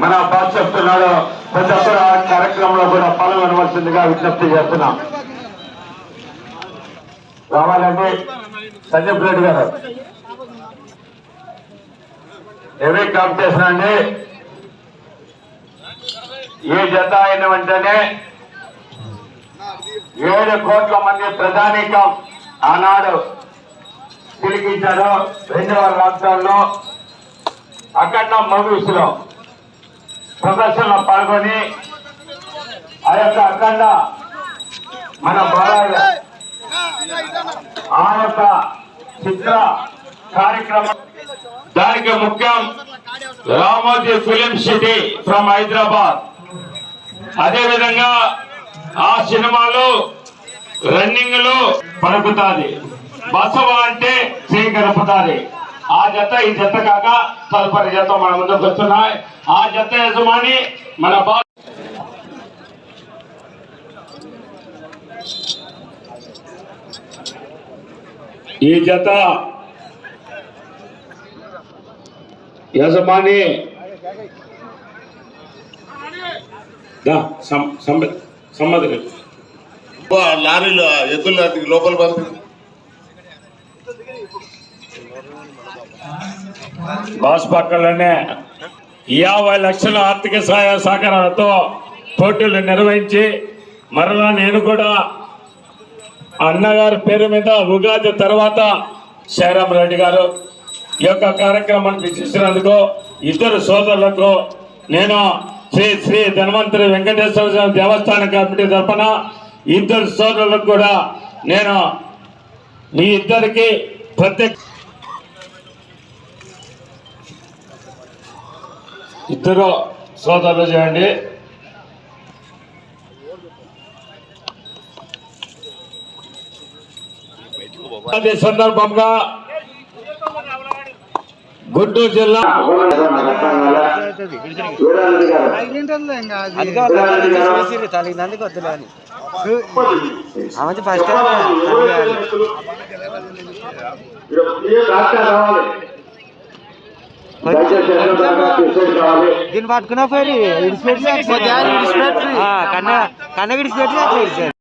మన బాధ చెప్తున్నాడు ప్రతి ఒక్కరు ఆ కార్యక్రమంలో కూడా పాల్గొనవలసిందిగా విజ్ఞప్తి చేస్తున్నాం. రావాలండి సంజీవ్ రెడ్డి గారు. ఎవరి కాంపిటీషన్ అండి. ఏ జత అయిన వెంటనే ఏడు కోట్ల మంది ప్రధానికం ఆనాడు తిరిగించారు రెండవ రాష్ట్రాల్లో అఖండ మూవీస్లో ప్రదర్శనలో పాల్గొని ఆ యొక్క అఖండ మన బాలయ్య ఆ యొక్క చిత్ర కార్యక్రమం దానికి ముఖ్యం Ramoji Film City from Hyderabad. అదే విధంగా ఆ సినిమాలో రన్నింగ్లో పలుకుతాది. బసవ అంటే చేయి ఆ జత ఈ జత కాక తదుపరి జత మన ముందుకు వస్తున్నాయి. ఆ జత యజమాని మన బా ఈ జత యజమాని దా, సమ్మతి లారీలో ఎద్దుల లోపల పంపి బాస్ పక్కలోనే యాభై లక్షల ఆర్థిక సహాయ సహకారాలతో పోటీలు నిర్వహించి మరలా నేను కూడా అన్నగారి పేరు మీద ఉగాది తర్వాత శైరామ్ రెడ్డి గారు ఈ యొక్క కార్యక్రమాన్ని చేసినందుకు ఇద్దరు సోదరులకు నేను శ్రీ శ్రీ ధన్వంతరి వెంకటేశ్వర స్వామి దేవస్థాన కమిటీ తరఫున ఇద్దరు సోదరులకు కూడా నేను మీ ఇద్దరికి ప్రత్యేక ఇద్దరు సోదరులు చేయండి అదే సందర్భంగా గుంటూరు జిల్లా ఫస్ట్ దీన్ని పట్టుకున్నా పోయి విడిచిపెట్టి కన్న కన్న విడిచిపెట్టి అట్లా